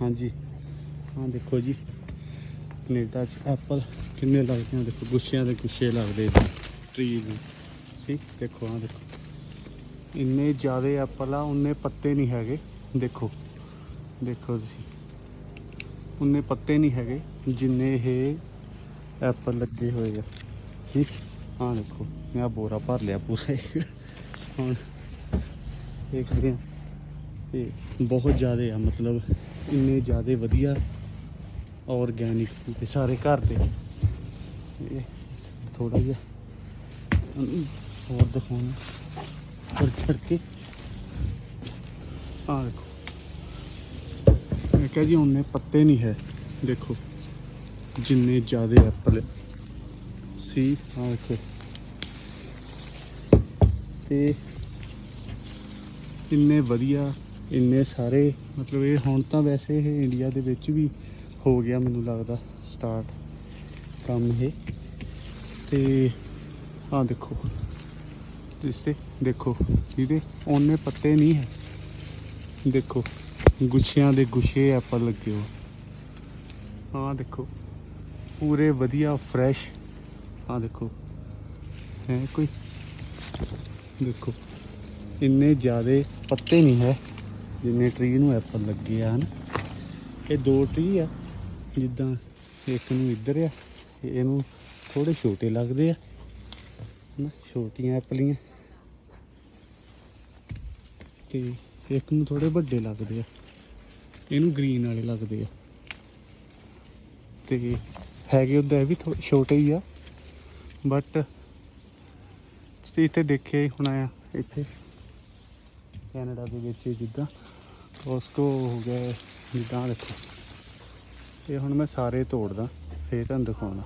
ਹਾਂਜੀ। ਹਾਂ ਦੇਖੋ ਜੀ, ਕੈਨੇਡਾ ਚ ਐਪਲ ਕਿੰਨੇ ਲੱਗਦੇ ਆ? ਦੇਖੋ, ਗੁੱਛਿਆਂ ਦੇ ਗੁੱਛੇ ਲੱਗਦੇ ਟਰੀ ਨੂੰ ਸੀ ਦੇਖੋ ਆ ਦੇਖੋ। ਇੰਨੇ ਜ਼ਿਆਦਾ ਐਪਲ ਆ, ਉਨੇ ਪੱਤੇ ਨਹੀਂ ਹੈਗੇ। ਦੇਖੋ ਦੇਖੋ ਤੁਸੀਂ। ਉਨੇ ਪੱਤੇ ਨਹੀਂ ਹੈਗੇ, ਜਿੰਨੇ ਇਹ ਐਪਲ ਲੱਗੇ ਹੋਏ ਆ। ਠੀਕ ਹਾਂ ਦੇਖੋ, ਮੈਂ ਬੋਰਾ ਭਰ ਲਿਆ ਪੂਰਾ। ਹੀ। ਹੁਣ ਦੇਖਦੇ ਆ। ਤੇ ਬਹੁਤ ਜ਼ਿਆਦੇ ਆ ਮਤਲਬ ਇੰਨੇ ਜ਼ਿਆਦੇ ਵਧੀਆ ਆਰਗੈਨਿਕ ਤੇ ਸਾਰੇ ਘਰ ਦੇ। ਇਹ ਥੋੜਾ ਜਿਹਾ ਅਮ, ਹੋਰ ਦਿਖਾਉਣਾ। ਕਰ ਕਰਕੇ। ਆ ਦੇਖੋ। ਮੈਂ ਕਿਹਾ ਜੀ ਉਹਨੇ ਪੱਤੇ ਨਹੀਂ ਹੈ। ਦੇਖੋ ਜਿੰਨੇ ਜ਼ਿਆਦੇ ਐਪਲ ਸੀ ਆ ਦੇਖੋ। ਤੇ ਇੰਨੇ ਵਧੀਆ ਇੰਨੇ ਸਾਰੇ, ਮਤਲਬ ਇਹ ਹੁਣ ਤਾਂ ਵੈਸੇ ਇਹ ਇੰਡੀਆ ਦੇ ਵਿੱਚ ਵੀ ਹੋ ਗਿਆ ਮੈਨੂੰ ਲੱਗਦਾ ਸਟਾਰਟ ਕੰਮ ਇਹ। ਤੇ ਆ ਦੇਖੋ, ਇਸ ਤੇ ਦੇਖੋ, ਇਹਦੇ ਉਹਨੇ ਪੱਤੇ ਨਹੀਂ ਹੈ। ਦੇਖੋ, ਗੁੱਛਿਆਂ ਦੇ ਗੁੱਛੇ ਐਪਲ ਲੱਗੇ ਹੋ ਆ ਦੇਖੋ, ਪੂਰੇ ਵਧੀਆ ਫਰੈਸ਼ ਆ ਦੇਖੋ। ਹੈ ਕੋਈ? ਦੇਖੋ, ਇੰਨੇ ਜ਼ਿਆਦੇ ਪੱਤੇ ਨਹੀਂ ਹੈ। ਜਿੰਨੇ ਟਰੀ ਨੂੰ ਐਪਲ ਲੱਗੇ ਆ ਹਨ, ਇਹ ਦੋ ਟਰੀ ਆ, ਜਿੱਦਾਂ ਇੱਕ ਨੂੰ ਇੱਧਰ ਆ ਇਹਨੂੰ ਥੋੜੇ ਛੋਟੇ ਲੱਗਦੇ ਆ ਨਾ ਛੋਟੀਆਂ ਐਪਲੀਆਂ ਤੇ ਇੱਕ ਨੂੰ ਥੋੜੇ ਵੱਡੇ ਲੱਗਦੇ ਆ, ਇਹਨੂੰ ਗ੍ਰੀਨ ਵਾਲੇ ਲੱਗਦੇ ਆ। ਤੇ ਹੈਗੇ ਉਹਦਾ ਇਹ ਵੀ ਥੋ- ਛੋਟੇ ਹੀ ਆ ਬਟ ਤੁਸੀਂ ਇੱਥੇ ਦੇਖਿਆ ਹੀ ਹੋਣਾ ਆ, ਇੱਥੇ। ਕੈਨੇਡਾ ਦੇ ਵਿੱਚ ਜਿੱਦਾਂ ਕੋਸਕੋ ਹੋ ਗਿਆ ਜਿੱਦਾਂ ਆਹ ਦੇਖੋ। ਇਹ ਹੁਣ ਮੈਂ ਸਾਰੇ ਤੋੜਦਾ, ਫੇਰ ਤੁਹਾਨੂੰ ਦਿਖਾਉਣਾ।